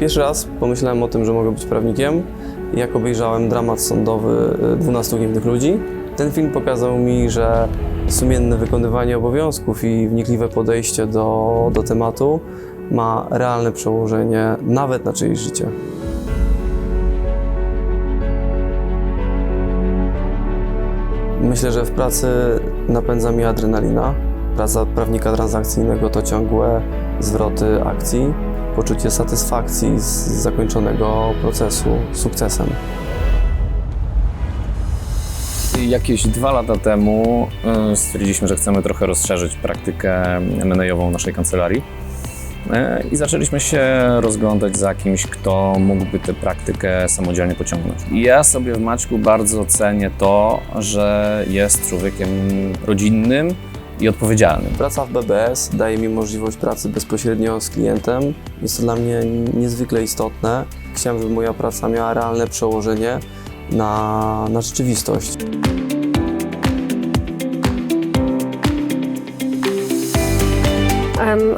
Pierwszy raz pomyślałem o tym, że mogę być prawnikiem, jak obejrzałem dramat sądowy y, 12 gniewnych ludzi. Ten film pokazał mi, że sumienne wykonywanie obowiązków i wnikliwe podejście do, do tematu ma realne przełożenie nawet na czyjeś życie. Myślę, że w pracy napędza mnie adrenalina. Praca prawnika transakcyjnego to ciągłe zwroty akcji, poczucie satysfakcji z zakończonego procesu sukcesem. Jakieś dwa lata temu y, stwierdziliśmy, że chcemy trochę rozszerzyć praktykę M&A-ową naszej kancelarii Y, i zaczęliśmy się rozglądać za kimś, kto mógłby tę praktykę samodzielnie pociągnąć. I ja sobie w Maćku bardzo cenię to, że jest człowiekiem rodzinnym i odpowiedzialnym. Praca w BBS daje mi możliwość pracy bezpośrednio z klientem. Jest to dla mnie niezwykle istotne. Chciałem, żeby moja praca miała realne przełożenie na, na rzeczywistość.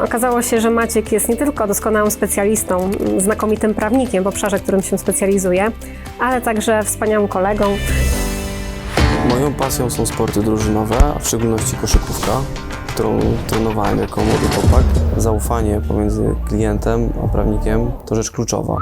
Okazało się, że Maciek jest nie tylko doskonałym specjalistą, znakomitym prawnikiem w obszarze, w którym się specjalizuje, ale także wspaniałym kolegą. Moją pasją są sporty drużynowe, a w szczególności koszykówka, którą trenowałem jako młody chłopak. Zaufanie pomiędzy klientem a prawnikiem to rzecz kluczowa.